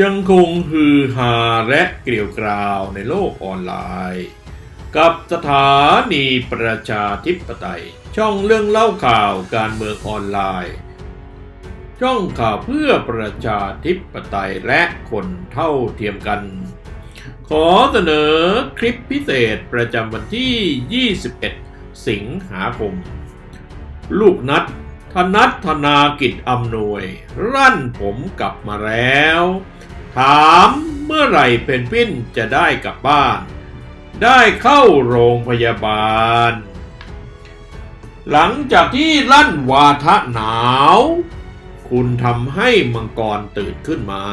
ยังคงฮือฮาและเกลียวกราวในโลกออนไลน์ กับสถานีประชาธิปไตย ช่องเรื่องเล่าข่าวการเมืองออนไลน์ ช่องข่าวเพื่อประชาธิปไตยและคนเท่าเทียมกัน ขอเสนอคลิปพิเศษประจำวันที่ 21 สิงหาคม ลูกนัดธนัทธนากิจอำนวย รั่นผมกลับมาแล้ว ถามเมื่อไหร่เพนกวินจะได้กลับบ้าน ได้เข้าโรงพยาบาล หลังจากที่ลั่นวาทะหนาว คุณทำให้มังกรตื่นขึ้นมา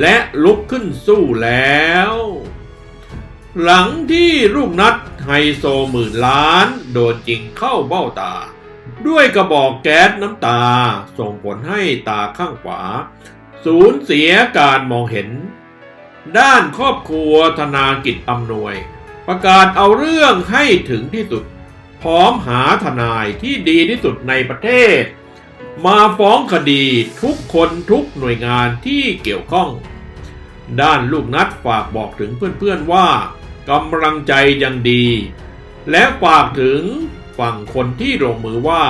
และลุกขึ้นสู้แล้ว หลังที่ลูกนัดไฮโซหมื่นล้านโดนจริงเข้าเบ้าตา ด้วยกระบอกแก๊สน้ำตาส่งผลให้ตาข้างขวา สูญเสียการมองเห็น ด้านครอบครัวธนากิจอำนวย ประกาศเอาเรื่องให้ถึงที่สุด พร้อมหาทนายที่ดีที่สุดในประเทศ มาฟ้องคดีทุกคนทุกหน่วยงานที่เกี่ยวข้อง ด้านลูกนัดฝากบอกถึงเพื่อนๆว่ากำลังใจยังดี และฝากถึงฝั่งคนที่ลงมือว่า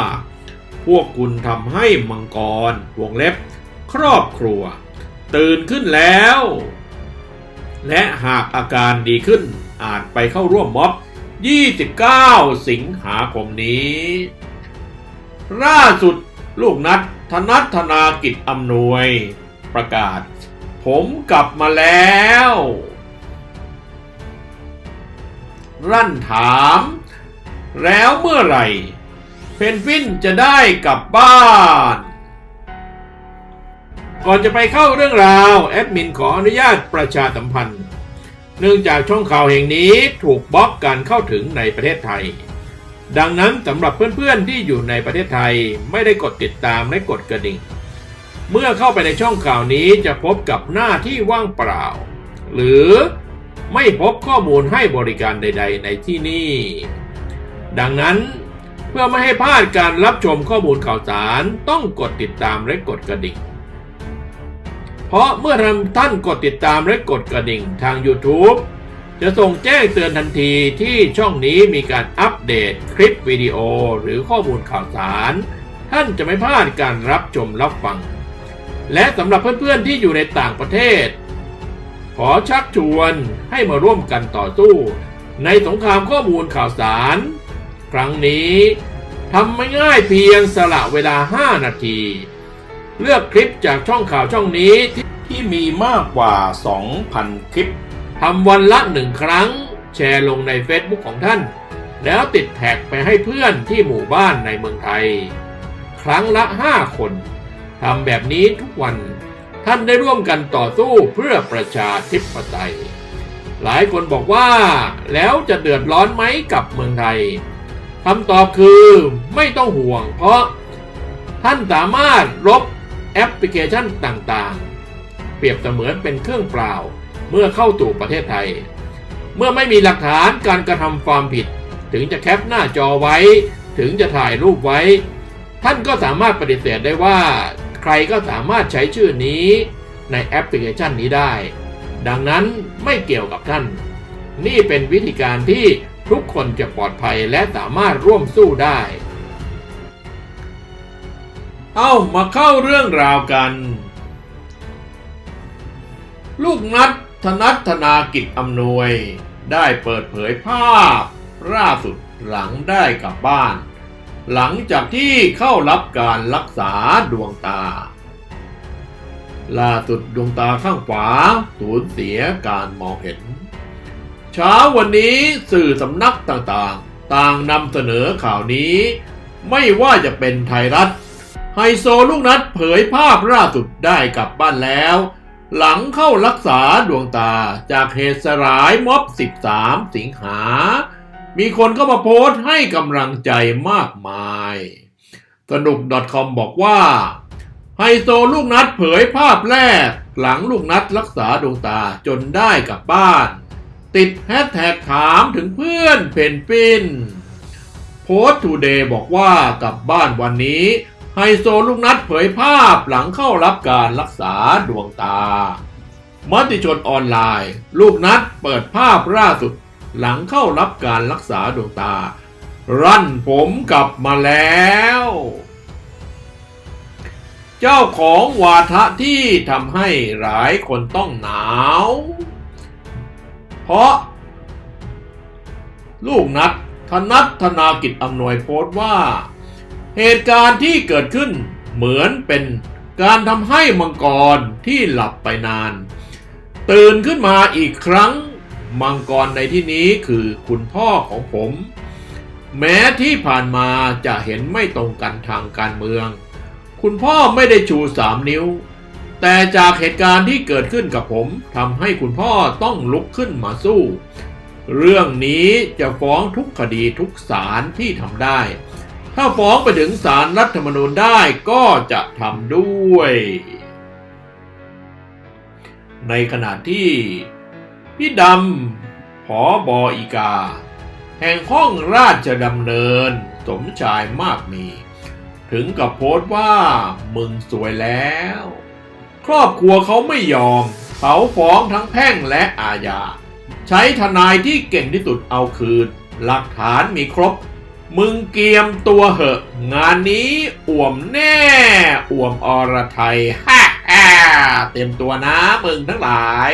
พวกคุณทำให้มังกรวงเล็บ ครอบครัว ตื่นขึ้นแล้ว และหากอาการดีขึ้นอาจไปเข้าร่วมม็อบ 29 สิงหาคมนี้ ล่าสุดลูกนัดธนัทธนากิจอำนวย ประกาศ ผมกลับมาแล้วรั่นถาม แล้วเมื่อไหร่ เพนกวินจะได้กลับบ้าน ก่อนจะไปเข้าเรื่องราว แอดมินขออนุญาตประชาสัมพันธ์ เนื่องจากช่องข่าวแห่งนี้ถูกบล็อกการเข้าถึงในประเทศไทย ดังนั้นสำหรับเพื่อนๆที่อยู่ในประเทศไทยไม่ได้กดติดตามและกดกระดิ่ง เมื่อเข้าไปในช่องข่าวนี้จะพบกับหน้าที่ว่างเปล่า หรือไม่พบข้อมูลให้บริการใด ๆ ในที่นี่ ดังนั้นเพื่อไม่ให้พลาดการรับชมข้อมูลข่าวสารต้องกดติดตามและกดกระดิ่ง เพราะเมื่อท่านกดติดตามและกดกระดิ่งทาง YouTube จะส่งแจ้งเตือนทันทีที่ช่องนี้มีการอัปเดตคลิปวิดีโอหรือข้อมูลข่าวสาร ท่านจะไม่พลาดการรับชมรับฟัง และสำหรับเพื่อนๆที่อยู่ในต่างประเทศ ขอชักชวนให้มาร่วมกันต่อสู้ ในสงครามข้อมูลข่าวสาร ครั้งนี้ทำไม่ง่ายเพียงสละเวลา 5 นาที เลือกคลิปจากช่องข่าวช่องนี้ที่ที่มีมากกว่า 2,000 คลิปทำวันละหนึ่งครั้ง แชร์ลงใน Facebook ของท่าน แล้วติดแท็กไปให้เพื่อนที่หมู่บ้านในเมืองไทย ครั้งละ 5 คนทำแบบนี้ทุกวันท่านได้ร่วมกันต่อสู้เพื่อประชาธิปไตย หลายคนบอกว่าแล้วจะเดือดร้อนไหมกับเมืองไทยคำตอบคือไม่ต้องห่วงเพราะท่านสามารถลบ แอปพลิเคชันต่างๆ เปรียบเสมือนเป็นเครื่องเปล่าเมื่อเข้าสู่ประเทศไทย เมื่อไม่มีหลักฐานการกระทำความผิด ถึงจะแคปหน้าจอไว้ ถึงจะถ่ายรูปไว้ ท่านก็สามารถปฏิเสธได้ว่า ใครก็สามารถใช้ชื่อนี้ในแอปพลิเคชันนี้ได้ ดังนั้นไม่เกี่ยวกับท่าน นี่เป็นวิธีการที่ทุกคนจะปลอดภัยและสามารถร่วมสู้ได้ เอามาเข้าเรื่องราวกัน ลูกนัดธนัทธนากิจอำนวย ได้เปิดเผยภาพล่าสุดหลังได้กลับบ้าน หลังจากที่เข้ารับการรักษาดวงตา ล่าสุดดวงตาข้างขวาสูญเสียการมองเห็น เช้าวันนี้สื่อสำนักต่างๆ ต่างนำเสนอข่าวนี้ ไม่ว่าจะเป็นไทยรัฐ ไฮโซลูกนัดเผยภาพล่าสุดได้กลับบ้านแล้ว หลังเข้ารักษาดวงตาจากเหตุสลายม็อบ 13 สิงหา มีคนเข้ามาโพสต์ให้กำลังใจมากมาย สนุก .com บอกว่า ไฮโซลูกนัดเผยภาพแรก หลังลูกนัดรักษาดวงตาจนได้กลับบ้าน ติดแฮชแท็กถามถึงเพื่อนเพนปินโพสต์ทูเดย์บอกว่ากลับบ้านวันนี้ ไฮโซลูกนัดเผยภาพหลังเข้ารับการรักษาดวงตามติชนออนไลน์ ลูกนัดเปิดภาพล่าสุด หลังเข้ารับการรักษาดวงตา รั่นผมกลับมาแล้ว เจ้าของวาทะที่ทำให้หลายคนต้องหนาว เพราะ ลูกนัดธนัทธนากิจอำนวยโพสต์ว่า เหตุการณ์ที่เกิดขึ้นเหมือนเป็นการทำให้มังกรที่หลับไปนาน ตื่นขึ้นมาอีกครั้ง มังกรในที่นี้คือคุณพ่อของผม แม้ที่ผ่านมาจะเห็นไม่ตรงกันทางการเมือง คุณพ่อไม่ได้ชูสามนิ้ว แต่จากเหตุการณ์ที่เกิดขึ้นกับผมทำให้คุณพ่อต้องลุกขึ้นมาสู้ เรื่องนี้จะฟ้องทุกคดีทุกศาลที่ทำได้ ถ้าฟ้องไปถึงศาลรัฐธรรมนูญได้ก็จะทำด้วย ในขณะที่พี่ดำผอบออีกา แห่งห้องราชดำเนินสมชายมากมี ถึงกับโพสต์ว่ามึงสวยแล้ว ครอบครัวเขาไม่ยอม เขาฟ้องทั้งแพ่งและอาญา ใช้ทนายที่เก่งที่สุดเอาคืน หลักฐานมีครบ มึงเกียมตัวเหอะ งานนี้อ่วมแน่ อ่วมอรไทยฮ่าฮ่าเตรียมตัวนะมึงทั้งหลาย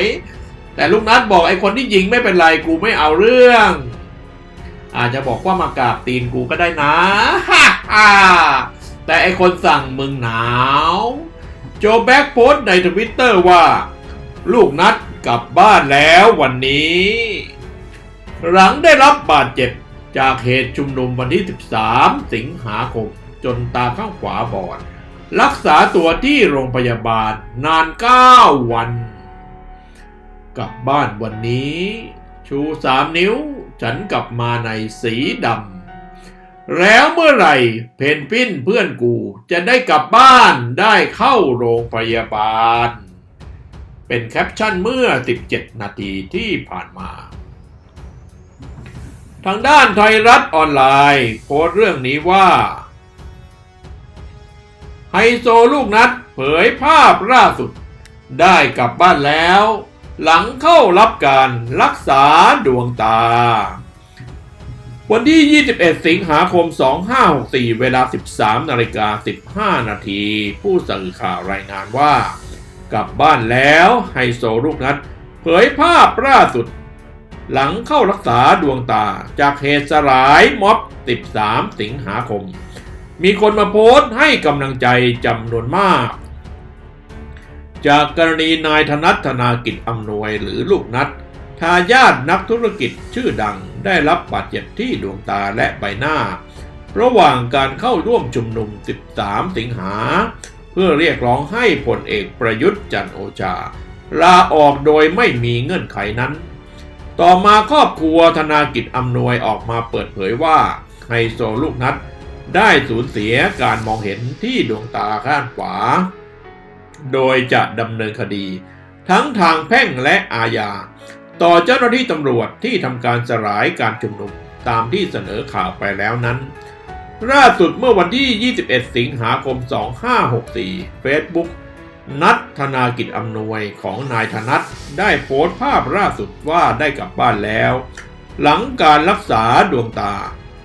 แต่ลูกนัดบอกไอ้คนที่ยิงไม่เป็นไรกูไม่เอาเรื่อง อาจจะบอกว่ามากราบตีนกูก็ได้นะฮ่าฮ่าแต่ไอ้คนสั่งมึงหนาว โจแบ็กโพสในทวิตเตอร์ว่า ลูกนัดกลับบ้านแล้ววันนี้ หลังได้รับบาดเจ็บ จากเหตุชุมนุมวันที่ 13 สิงหาคม จนตาข้างขวาบอด รักษาตัวที่โรงพยาบาลนาน 9 วัน กลับบ้านวันนี้ ชูสามนิ้ว ฉันกลับมาในสีดำ แล้วเมื่อไหร่เพนพินเพื่อนกูจะได้กลับบ้านได้เข้าโรงพยาบาล เป็นแคปชั่นเมื่อ 17 นาทีที่ผ่านมา ทางด้านไทยรัฐออนไลน์โพสต์เรื่องนี้ว่า ไฮโซลูกนัดเผยภาพล่าสุด ได้กลับบ้านแล้ว หลังเข้ารับการรักษาดวงตา วันที่ 21 สิงหาคม 2564 เวลา 13นาฬิกา15 นาที ผู้สื่อข่าวรายงานว่า กลับบ้านแล้วไฮโซลูกนัดเผยภาพล่าสุด หลังเข้ารักษาดวงตาจากเหตุสลายม็อบ 13 สิงหาคม มีคนมาโพสต์ให้กำลังใจจำนวนมาก จากกรณีนายธนัทธนากิจอำนวยหรือลูกนัดทายาทนักธุรกิจชื่อดังได้รับบาดเจ็บที่ดวงตาและใบหน้า ระหว่างการเข้าร่วมชุมนุม 13 สิงหา เพื่อเรียกร้องให้พลเอกประยุทธ์จันโอชาลาออกโดยไม่มีเงื่อนไขนั้น ต่อมาครอบครัวธนากิจอำนวยออกมาเปิดเผยว่าไฮโซลูกนัดได้สูญเสียการมองเห็นที่ดวงตาข้างขวา โดยจะดำเนินคดี ทั้งทางแพ่งและอาญา ต่อเจ้าหน้าที่ตำรวจที่ทำการสลายการชุมนุมตามที่เสนอข่าวไปแล้วนั้น ล่าสุดเมื่อวันที่ 21 สิงหาคม 2564 Facebook นัทธนากิจอำนวยของนายธนัทได้โพสต์ภาพล่าสุดว่าได้กลับบ้านแล้ว หลังการรักษาดวงตา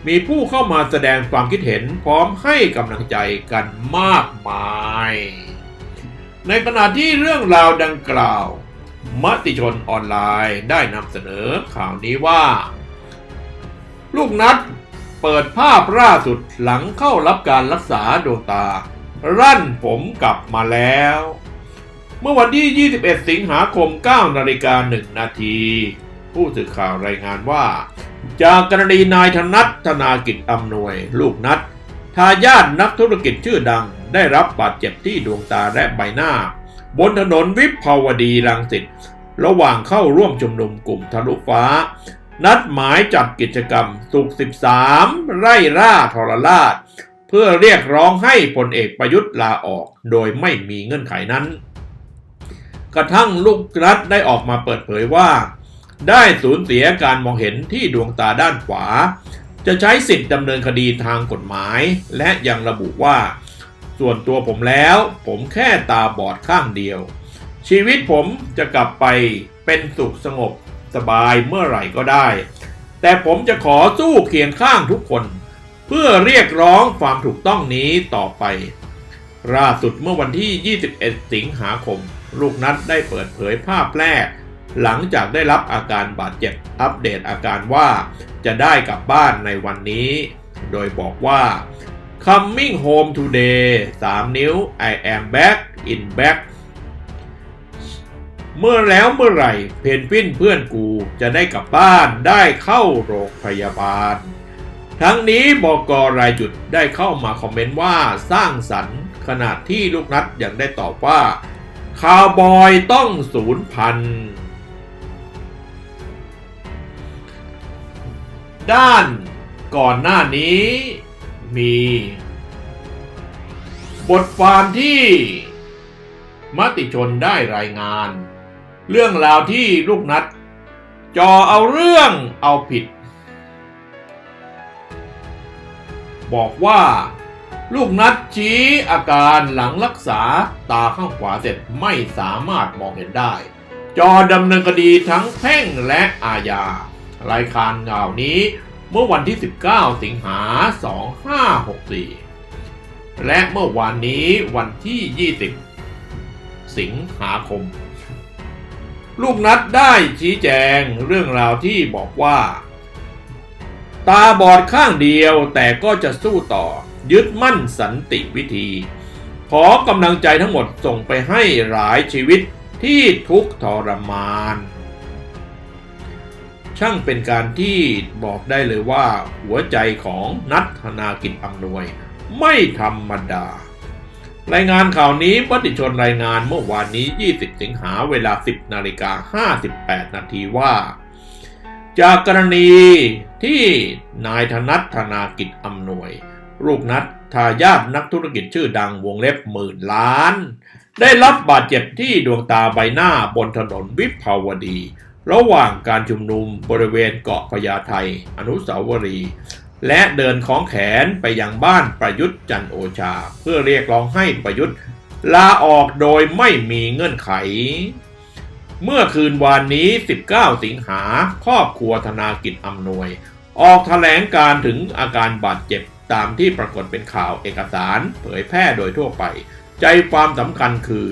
มีผู้เข้ามาแสดงความคิดเห็นพร้อมให้กำลังใจกันมากมาย ในขณะที่เรื่องราวดังกล่าว มติชนออนไลน์ได้นำเสนอข่าวนี้ว่า ลูกนัดเปิดภาพล่าสุดหลังเข้ารับการรักษาดวงตา รั่นผมกลับมาแล้ว เมื่อวันที่ 21 สิงหาคม 9 นาฬิกา 1 นาที ผู้สื่อข่าวรายงานว่า จากกรณีนายธนัทธนากิจอำนวย ลูกนัดทายาทนักธุรกิจชื่อดัง ได้รับบาดเจ็บที่ดวงตาและใบหน้า บนถนนวิภาวดีรังสิตระหว่างเข้าร่วมชุมนุมกลุ่มทะลุฟ้า นัดหมายจัดกิจกรรมสุข13 ไร่ร่าทรราช พื่อเรียกร้องให้พลเอกประยุทธ์ลาออกโดยไม่มีเงื่อนไขนั้น กระทั่งลูกรัฐได้ออกมาเปิดเผยว่า ได้สูญเสียการมองเห็นที่ดวงตาด้านขวา จะใช้สิทธิ์ดำเนินคดีทางกฎหมาย และยังระบุว่า ส่วนตัวผมแล้ว ผมแค่ตาบอดข้างเดียว ชีวิตผมจะกลับไปเป็นสุขสงบสบายเมื่อไหร่ก็ได้ แต่ผมจะขอสู้เคียงข้างทุกคน เพื่อเรียกร้องความถูกต้องนี้ต่อไปล่าสุดเมื่อวันที่ 21 สิงหาคม ลูกนัดได้เปิดเผยภาพแรก หลังจากได้รับอาการบาดเจ็บอัปเดตอาการว่าจะได้กลับบ้านในวันนี้ โดยบอกว่า coming home today 3 นิ้ว I am back in back เมื่อแล้วเมื่อไหร่เพนกวินเพื่อนกูจะได้กลับบ้านได้เข้าโรงพยาบาล ทั้งนี้บอกกรายจุดได้เข้ามาคอมเมนต์ว่าสร้างสรรค์ขณะที่ลูกนัดยังได้ตอบว่า คาวบอยต้องศูนย์พัน ด้านก่อนหน้านี้มี บทความที่มติชนได้รายงาน เรื่องราวที่ลูกนัดจอเอาเรื่องเอาผิด บอกว่า ลูกนัดชี้อาการหลังรักษาตาข้างขวาเสร็จไม่สามารถมองเห็นได้ จอดำเนินคดีทั้งแพ่งและอาญารายการข่าวนี้เมื่อวันที่ 19 สิงหา 2564 และเมื่อวานนี้วันที่ 20 สิงหาคม ลูกนัดได้ชี้แจงเรื่องราวที่บอกว่า ตาบอดข้างเดียวแต่ก็จะสู้ต่อ ยึดมั่นสันติวิธี ขอกำลังใจทั้งหมดส่งไปให้หลายชีวิตที่ทุกข์ทรมาน ช่างเป็นการที่บอกได้เลยว่าหัวใจของนัทธนากิจอำนวย ไม่ธรรมดา รายงานข่าวนี้ปฏิชนรายงานเมื่อวานนี้ 20 สิงหาเวลา 10 นาฬิกา 58 นาทีว่า จากกรณีที่นายธนัทธนากิจอำนวย ลูกนัดทายาทนักธุรกิจชื่อดังวงเล็บหมื่นล้าน ได้รับบาดเจ็บที่ดวงตาใบหน้าบนถนนวิภาวดี ระหว่างการชุมนุมบริเวณเกาะพญาไทอนุสาวรีย์และเดินของแขนไปยังบ้านประยุทธ์จันโอชา เพื่อเรียกร้องให้ประยุทธ์ลาออกโดยไม่มีเงื่อนไข เมื่อคืนวานนี้ 19 สิงหา ครอบครัวธนากิจอำนวย ออกแถลงการถึงอาการบาดเจ็บตามที่ปรากฏเป็นข่าวเอกสาร เผยแพร่โดยทั่วไป ใจความสำคัญคือ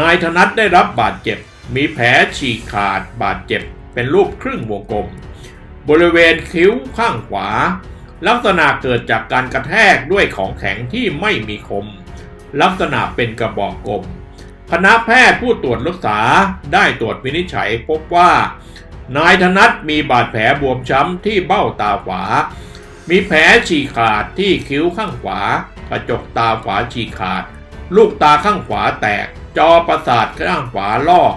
นายธนัทได้รับบาดเจ็บ มีแผลฉีกขาดบาดเจ็บ เป็นรูปครึ่งวงกลม บริเวณคิ้วข้างขวา ลักษณะเกิดจากการกระแทกด้วยของแข็งที่ไม่มีคม ลักษณะเป็นกระบอกกลม คณะแพทย์ผู้ตรวจรักษาได้ตรวจวินิจฉัยพบว่า นายธนัทมีบาดแผลบวมช้ำที่เบ้าตาขวา มีแผลฉีกขาดที่คิ้วข้างขวา กระจกตาขวาฉีกขาด ลูกตาข้างขวาแตก จอประสาทข้างขวาลอก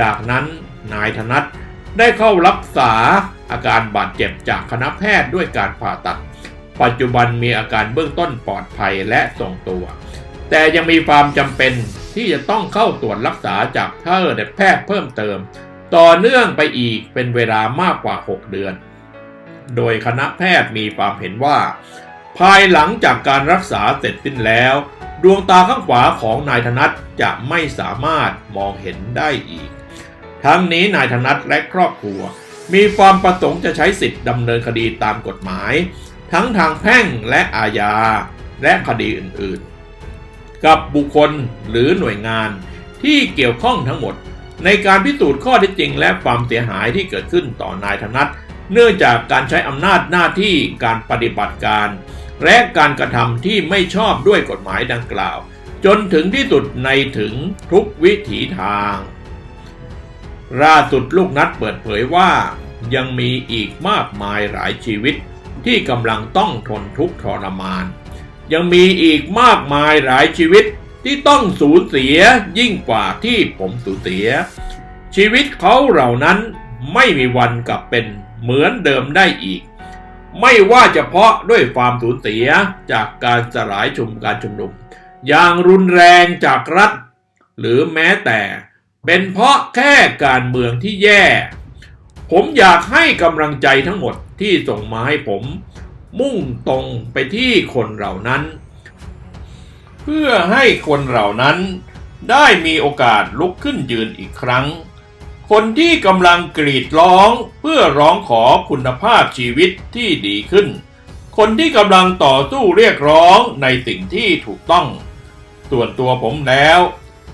จากนั้นนายธนัทได้เข้ารักษาอาการบาดเจ็บจากคณะแพทย์ด้วยการผ่าตัด ปัจจุบันมีอาการเบื้องต้นปลอดภัยและทรงตัว แต่ยังมีความจำเป็น ที่จะต้องเข้าตรวจรักษาจากแพทย์แพทย์เพิ่มเติม ต่อเนื่องไปอีกเป็นเวลามากกว่า 6 เดือน โดยคณะแพทย์มีความเห็นว่า ภายหลังจากการรักษาเสร็จสิ้นแล้ว ดวงตาข้างขวาของนายธนัทจะไม่สามารถมองเห็นได้อีก ทั้งนี้นายธนัทและครอบครัว มีความประสงค์จะใช้สิทธิ์ดำเนินคดีตามกฎหมาย ทั้งทางแพ่งและอาญาและคดีอื่นๆ กับบุคคลหรือหน่วยงานที่เกี่ยวข้องทั้งหมด ในการพิสูจน์ข้อเท็จจริงและความเสียหายที่เกิดขึ้นต่อนายธนัทเนื่องจากการใช้อำนาจหน้าที่การปฏิบัติการ และการกระทำที่ไม่ชอบด้วยกฎหมายดังกล่าว จนถึงที่สุดในถึงทุกวิถีทางล่าสุดลูกนัดเปิดเผยว่า ยังมีอีกมากมายหลายชีวิตที่กำลังต้องทนทุกข์ทรมาน ยังมีอีกมากมายหลายชีวิตที่ต้องสูญเสียยิ่งกว่าที่ผมสูญเสีย ชีวิตเขาเหล่านั้นไม่มีวันกลับเป็นเหมือนเดิมได้อีก ไม่ว่าจะเพราะด้วยความสูญเสียจากการสลายชุมการชุมนุม อย่างรุนแรงจากรัฐ หรือแม้แต่เป็นเพราะแค่การเมืองที่แย่ ผมอยากให้กำลังใจทั้งหมดที่ส่งมาให้ผม มุ่งตรงไปที่คนเหล่านั้น เพื่อให้คนเหล่านั้นได้มีโอกาสลุกขึ้นยืนอีกครั้ง คนที่กำลังกรีดร้องเพื่อร้องขอคุณภาพชีวิตที่ดีขึ้น คนที่กำลังต่อสู้เรียกร้องในสิ่งที่ถูกต้อง ส่วนตัวผมแล้ว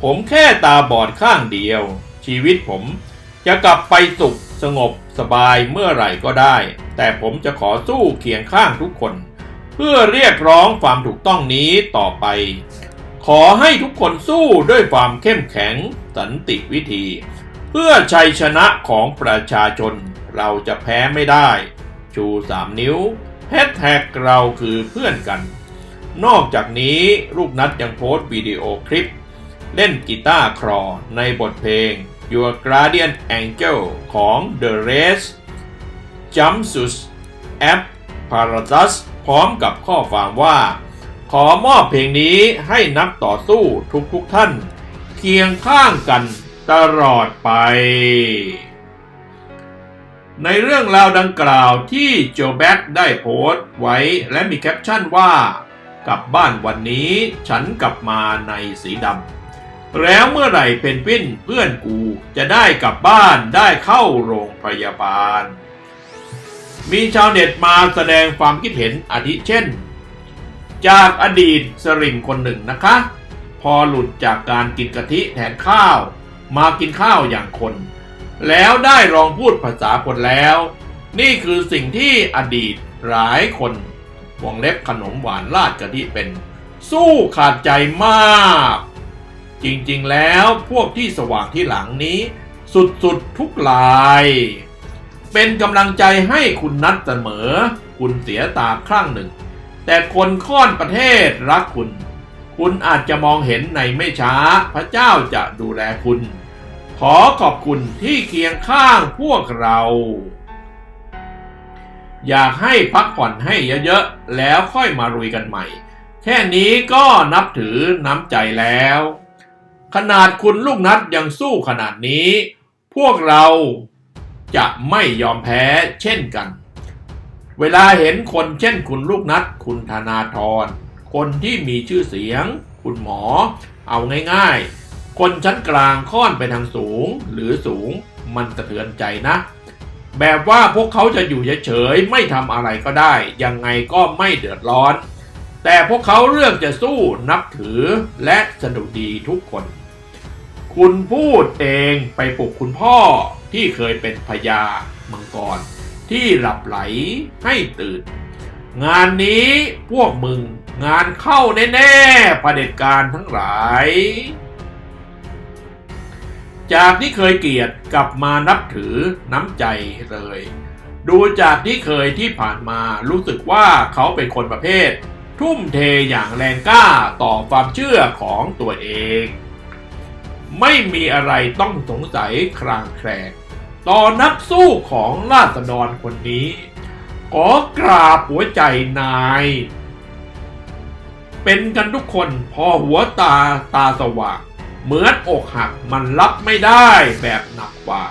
ผมแค่ตาบอดข้างเดียว ชีวิตผมจะกลับไปสุขสงบสบายเมื่อไหร่ก็ได้ แต่ผมจะขอสู้เคียงข้างทุกคน เพื่อเรียกร้องความถูกต้องนี้ต่อไป ขอให้ทุกคนสู้ด้วยความเข้มแข็งสันติวิธี เพื่อชัยชนะของประชาชนเราจะแพ้ไม่ได้ ชูสามนิ้วแฮชแท็กเราคือเพื่อนกัน นอกจากนี้ลูกนัดยังโพสต์วิดีโอคลิป เล่นกีตาร์คลอในบทเพลง Your Guardian Angel ของ The Race Jumpsuit App Paratus พร้อมกับข้อความว่า ขอมอบเพลงนี้ให้นักต่อสู้ทุกๆทท่าน เคียงข้างกันตลอดไป ในเรื่องราวดังกล่าวที่โจแบ็กได้โพสต์ไว้และมีแคปชั่นว่า กลับบ้านวันนี้ฉันกลับมาในสีดำแล้วเมื่อไหร่เพนกวินเพื่อนกูจะได้กลับบ้านได้เข้าโรงพยาบาล มีชาวเน็ตมาแสดงความคิดเห็นอาทิเช่น จากอดีตสริมคนหนึ่งนะคะ พอหลุดจากการกินกะทิแทนข้าว มากินข้าวอย่างคน แล้วได้ลองพูดภาษาคนแล้ว นี่คือสิ่งที่อดีตหลายคนวงเล็บขนมหวานราดกะทิเป็น สู้ขาดใจมาก จริงๆแล้วพวกที่สว่างที่หลังนี้ สุดๆทุกลาย เป็นกำลังใจให้คุณนัดเสมอ คุณเสียตาครั้งหนึ่ง แต่คนค่อนประเทศรักคุณ คุณอาจจะมองเห็นในไม่ช้าพระเจ้าจะดูแลคุณ ขอขอบคุณที่เคียงข้างพวกเรา อยากให้พักผ่อนให้เยอะๆ แล้วค่อยมารุยกันใหม่ แค่นี้ก็นับถือน้ำใจแล้ว ขนาดคุณลูกนัดยังสู้ขนาดนี้ พวกเรา จะไม่ยอมแพ้เช่นกัน เวลาเห็นคนเช่นคุณลูกนัดคุณธนาธรคนที่มีชื่อเสียง คุณหมอ เอาง่ายๆ คนชั้นกลางค่อนไปทางสูงหรือสูงมันสะเทือนใจนะ แบบว่าพวกเขาจะอยู่เฉยๆไม่ทำอะไรก็ได้ ยังไงก็ไม่เดือดร้อน แต่พวกเขาเลือกจะสู้นับถือและสนุกดีทุกคน คุณพูดเองไปปลุกคุณพ่อ ที่เคยเป็นพญามังกร ที่หลับไหลให้ตื่น งานนี้พวกมึงงานเข้าแน่ๆประเด็จการทั้งหลาย จากที่เคยเกลียดกลับมานับถือน้ำใจเลย ดูจากที่เคยที่ผ่านมารู้สึกว่าเขาเป็นคนประเภท ทุ่มเทอย่างแรงกล้าต่อความเชื่อของตัวเอง ไม่มีอะไรต้องสงสัยครางแคลง ต่อนักสู้ของราษฎรคนนี้ ขอกราบหัวใจนาย เป็นกันทุกคนพอหัวตาตาสว่างเหมือนอกหักมันรับไม่ได้แบบหนักกว่า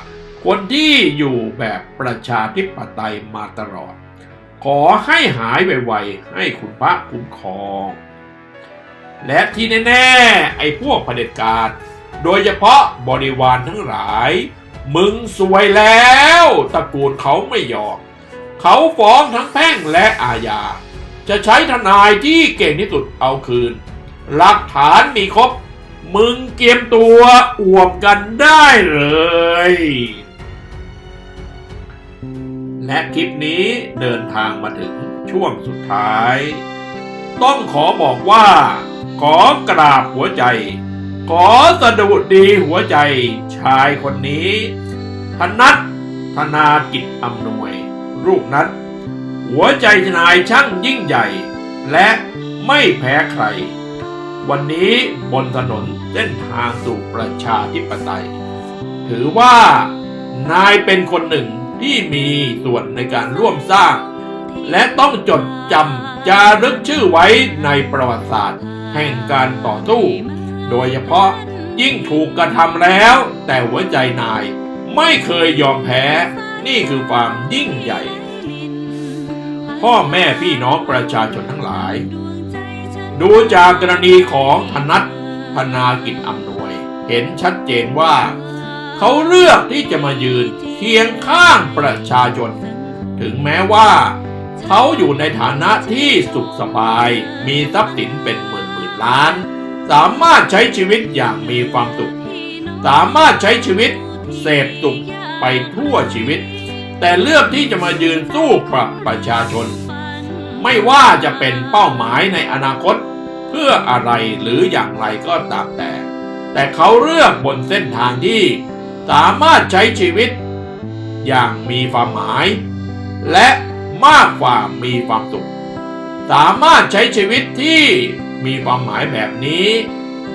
คนที่อยู่แบบประชาธิปไตยมาตลอด ขอให้หายไวๆให้คุณพระคุ้มครอง และที่แน่ ๆ ไอ้พวกเผด็จการ โดยเฉพาะบริวารทั้งหลาย มึงสวยแล้วตระกูลเขาไม่ยอมเขาฟ้องทั้งแพ่งและอาญา จะใช้ทนายที่เก่งที่สุดเอาคืน หลักฐานมีครบ มึงเกียมตัวอวมกันได้เลย และคลิปนี้เดินทางมาถึงช่วงสุดท้าย ต้องขอบอกว่า ขอกราบหัวใจ ขอสดุดีหัวใจชายคนนี้ ธนัทธนากิจอำนวยรูปนัดหัวใจนายช่างยิ่งใหญ่ และไม่แพ้ใคร วันนี้บนถนนเส้นทางสู่ประชาธิปไตย ถือว่านายเป็นคนหนึ่งที่มีส่วนในการร่วมสร้าง และต้องจดจำจารึกชื่อไว้ในประวัติศาสตร์ แห่งการต่อสู้ โดยเฉพาะยิ่งถูกกระทำแล้ว แต่หัวใจนายไม่เคยยอมแพ้ นี่คือความยิ่งใหญ่ พ่อแม่พี่น้องประชาชนทั้งหลาย ดูจากกรณีของธนัทพนากิจอำนวย เห็นชัดเจนว่า เขาเลือกที่จะมายืนเคียงข้างประชาชน ถึงแม้ว่า เขาอยู่ในฐานะที่สุขสบาย มีทรัพย์สินเป็นหมื่นหมื่นล้าน สามารถใช้ชีวิตอย่างมีความสุข สามารถใช้ชีวิตเสพสุขไปทั่วชีวิต แต่เลือกที่จะมายืนสู้กับประชาชน ไม่ว่าจะเป็นเป้าหมายในอนาคตเพื่ออะไรหรืออย่างไรก็ตามแต่ แต่เขาเลือกบนเส้นทางที่ สามารถใช้ชีวิต อย่างมีความหมาย และมากกว่ามีความสุข สามารถใช้ชีวิตที่ มีความหมายแบบนี้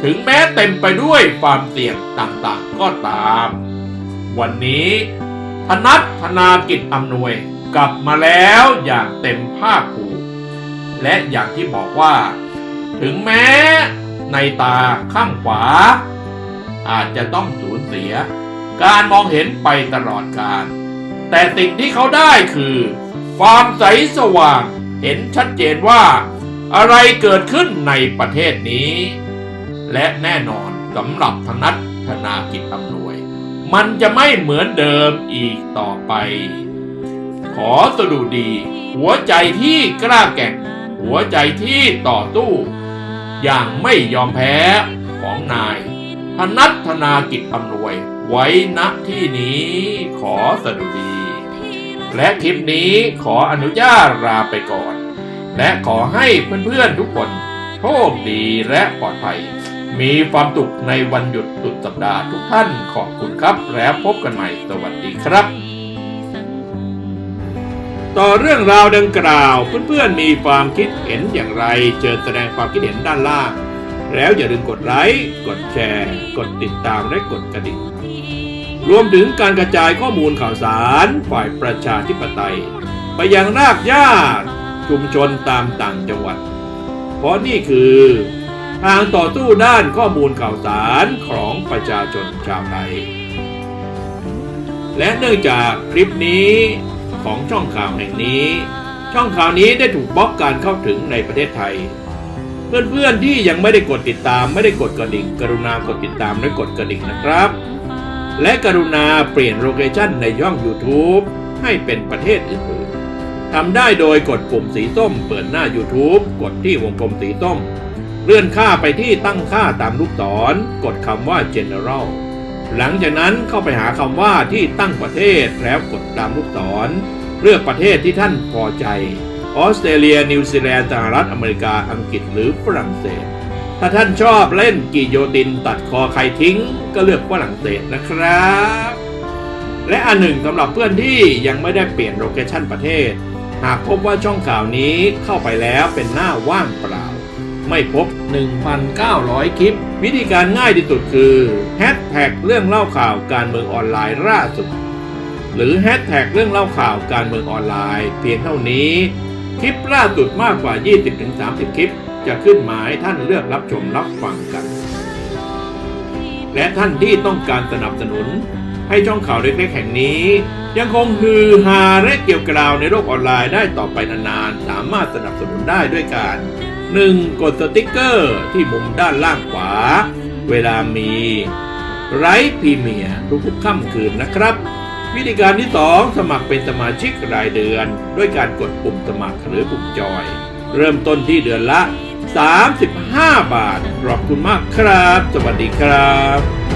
ถึงแม้เต็มไปด้วยความเสี่ยงต่างๆก็ตาม วันนี้ธนัทธนากิจอำนวยกลับมาแล้วอย่างเต็มภาคภูมิและอย่างที่บอกว่า ถึงแม้ในตาข้างขวา อาจจะต้องสูญเสีย การมองเห็นไปตลอดกาลแต่สิ่งที่เขาได้คือ ความใสสว่างเห็นชัดเจนว่า อะไรเกิดขึ้นในประเทศนี้ และแน่นอนสำหรับธนัทธนากิจอำนวย มันจะไม่เหมือนเดิมอีกต่อไป ขอสดุดี หัวใจที่กล้าแกร่ง หัวใจที่ต่อสู้ อย่างไม่ยอมแพ้ของนายธนัทธนากิจอำนวย ไว้ณที่นี้ขอสดุดี และคลิปนี้ขออนุญาตลาไปก่อน และขอให้เพื่อนๆทุกคนโชคดีและปลอดภัย มีความสุขในวันหยุดสุดสัปดาห์ทุกท่านขอบคุณครับ แล้วพบกันใหม่สวัสดีครับ ต่อเรื่องราวดังกล่าวเพื่อนๆมีความคิดเห็นอย่างไรเชิญแสดงความคิดเห็นด้านล่าง แล้วอย่าลืมกดไลค์กดแชร์ กดติดตามและกดกระดิ่งรวมถึงการกระจายข้อมูลข่าวสารฝ่ายประชาธิปไตย ไปยังรากหญ้า ชุมชนตามต่างจังหวัด เพราะนี่คือทางต่อสู้ด้านข้อมูลข่าวสารของประชาชนชาวไทย และเนื่องจากคลิปนี้ของช่องข่าวแห่งนี้ ช่องข่าวนี้ได้ถูกบล็อกการเข้าถึงในประเทศไทย เพื่อนๆที่ยังไม่ได้กดติดตามไม่ได้กดกระดิ่ง กรุณากดติดตามและกดกระดิ่งนะครับ และกรุณาเปลี่ยนโลเคชั่นในย่อง YouTube ให้เป็นประเทศอื่น ทำได้โดยกดปุ่มสีส้มเปิดหน้า YouTube กดที่วงกลมสีส้ม เลื่อนค่าไปที่ตั้งค่าตามลูกศร กดคำว่า General หลังจากนั้นเข้าไปหาคำว่าที่ตั้งประเทศแล้วกดตามลูกศร เลือกประเทศที่ท่านพอใจ ออสเตรเลีย นิวซีแลนด์สหรัฐอเมริกาอังกฤษหรือฝรั่งเศส ถ้าท่านชอบเล่นกิโยตินตัดคอใครทิ้ง ก็เลือกฝรั่งเศสนะครับ และอันหนึ่งสำหรับเพื่อนที่ยังไม่ได้เปลี่ยนโลเคชั่นประเทศ หากพบว่าช่องข่าวนี้เข้าไปแล้วเป็นหน้าว่างเปล่า ไม่พบ 1,900 คลิป วิธีการง่ายที่สุดคือแฮชแท็กเรื่องเล่าข่าวการเมืองออนไลน์ล่าสุด หรือแฮชแท็กเรื่องเล่าข่าวการเมืองออนไลน์ เพียงเท่านี้คลิปล่าสุดมากกว่า 20-30 คลิป จะขึ้นหมาให้ท่านเลือกรับชมรับฟังกัน และท่านที่ต้องการสนับสนุน ให้ช่องข่าวเล็กๆแห่งนี้ ยังคงฮือฮาและเกี่ยวกราวในโลกออนไลน์ได้ต่อไปนานๆ สามารถสนับสนุนได้ด้วยการ 1. กดสติกเกอร์ที่มุมด้านล่างขวา เวลามีไร้พรีเมียร์ทุกๆค่ำคืนนะครับ วิธีการที่ 2 สมัครเป็นสมาชิกรายเดือน ด้วยการกดปุ่มสมัครหรือปุ่มจอย เริ่มต้นที่เดือนละ 35 บาท ขอบคุณมากครับ สวัสดีครับ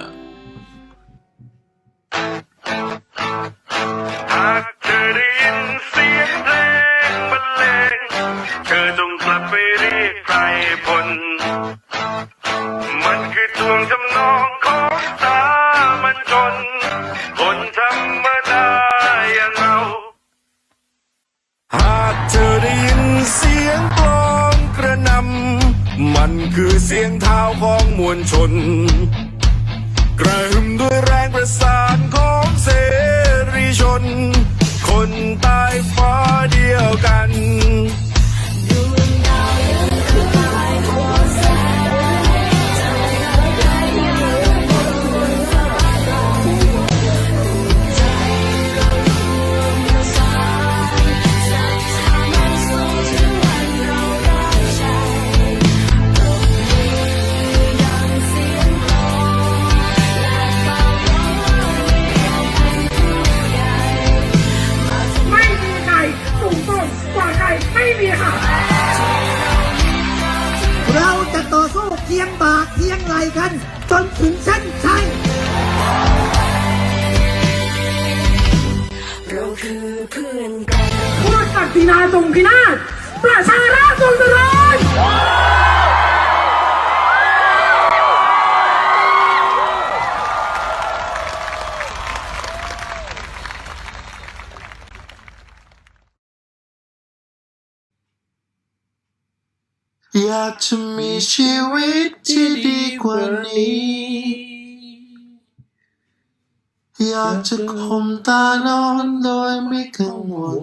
อยากจะข่มตานอนโดยไม่กังวล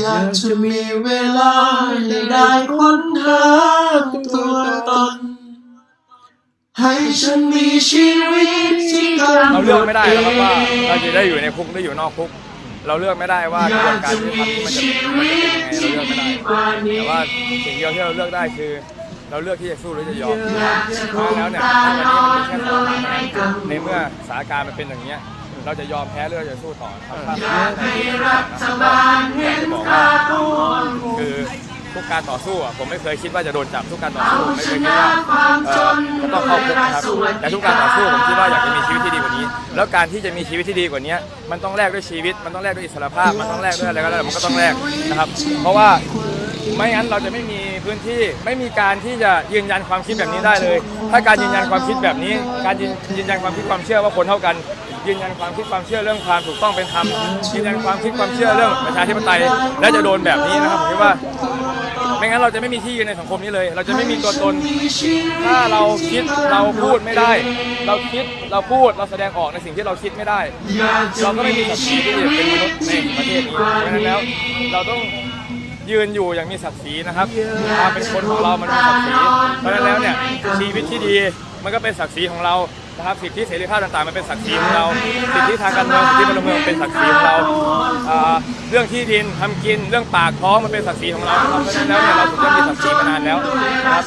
อยากจะมีเวลาให้ได้ค้นหาตัวตน ให้ฉันมีชีวิตที่กำหนดเราเลือกไม่ได้นะครับว่าเราจะได้อยู่ในคุกหรืออยู่นอกคุก เราเลือกไม่ได้ว่ากระบวนการยุติธรรมมันจะมันจะเป็นยังไงเราเลือกไม่ได้แต่ว่าสิ่งเดียวที่เราเลือกได้คือ เราเลือกที่จะสู้หรือจะยอมเพราะฉะนั้นแล้วเนี่ยวันนี้มันมีแค่สองทางเท่านั้นในเมื่อสถานการณ์มันเป็นอย่างนี้ย เราจะยอมแพ้หรือเราจะสู้ต่อครับถ้ารัฐบาลเห็นบอกว่าคือทุกการต่อสู้อะผมไม่เคยคิดว่าจะโดนจับทุกการต่อสู้ผมไม่เคยคิดว่าเอ่อจะต้องเข้าคุกนะครับแต่ทุกการต่อสู้ผมคิดว่าอยากจะมีชีวิตที่ดีกว่านี้ แล้วการที่จะมีชีวิตที่ดีกว่านี้มันต้องแลกด้วยชีวิต มันต้องแลกด้วยอิสรภาพ มันต้องแลกด้วยอะไรก็แล้วมันก็ต้องแลกนะครับ เพราะว่าไม่งั้นเราจะไม่มี พื้นที่ ไม่มีการที่จะยืนยันความคิดแบบนี้ได้เลย ถ้าการยืนยันความคิดแบบนี้ การยืนยืนยันความคิดความเชื่อว่าคนเท่ากัน ยืนยันความคิดความเชื่อเรื่องความถูกต้องเป็นธรรมยืนยันความคิดความเชื่อเรื่องประชาธิปไตยและจะโดนแบบนี้นะครับผมคิดว่าไม่งั้นเราจะไม่มีที่ยืนในสังคมนี้เลย เราจะไม่มีตัวตน ถ้าเราคิดเราพูดไม่ได้ เราคิดเราพูดเราแสดงออกในสิ่งที่เราคิดไม่ได้ เราก็ไม่มีศักดิ์ศรีที่จะเป็นมนุษย์ในประเทศนี้เพราะฉะนั้นแล้ว เราต้อง ยืนอยู่อย่างมีศักดิ์ศรีนะครับความเป็นคนของเรามันมีศักดิ์ศรีเพราะฉะนั้นแล้วเนี่ยชีวิตที่ดีมันก็เป็นศักดิ์ศรีของเรานะครับสิทธิเสรีภาพต่างๆมันเป็นศักดิ์ศรีของเราสิทธิทางการเมืองสิทธิพลเมืองเป็นศักดิ์ศรีของเราอ่าเรื่องที่ดินทำกินเรื่องปากท้องมันเป็นศักดิ์ศรีของเรานะครับเพราะฉะนั้นแล้วเนี่ยเราถึงต้องมีศักดิ์ศรีมานานแล้วนะครับ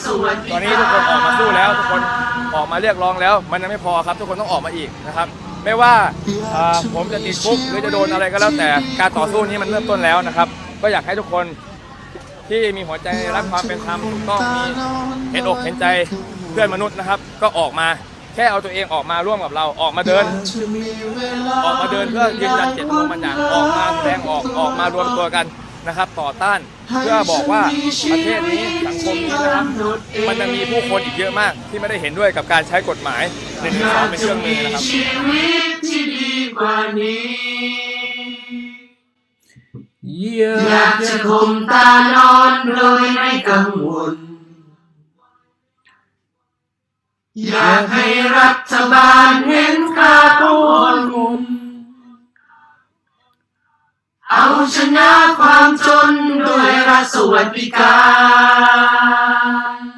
ตอนนี้ทุกคนออกมาสู้แล้วทุกคนออกมาเรียกร้องแล้ว มันยังไม่พอครับ ทุกคนต้องออกมาอีกนะครับไม่ว่าอ่าผมจะติดคุกหรือจะโดนอะไรก็แล้วแต่การต่อสู้นี้มันเริ่มต้นแล้วนะครับ ก็อยากให้ทุกคนที่มีหัวใจรักความเป็นธรรมกต้องมีเห็นอกเห็นใจเพื่อนมนุษย์นะครับ ก็ออกมาแค่เอาตัวเองออกมาร่วมกับเราออกมาเดิน ออกมาเดินเพื่อยืนยันเจตจำนงบางอย่างออกมาแสดงออกออกมารวมตัวกันนะครับ ต่อต้านเพื่อบอกว่าประเทศนี้สังคมนี้นะครับมันจะมีผู้คนอีกเยอะมาก ที่ไม่ได้เห็นด้วยกับการใช้กฎหมายหนึ่งสองเป็นเครื่องมือนะครับ อยากจะคมตานอนโดยไม่กังวล อยากให้รัฐบาลเห็นค่าของคนเอาชนะความจนด้วยรัฐสวัสดิการ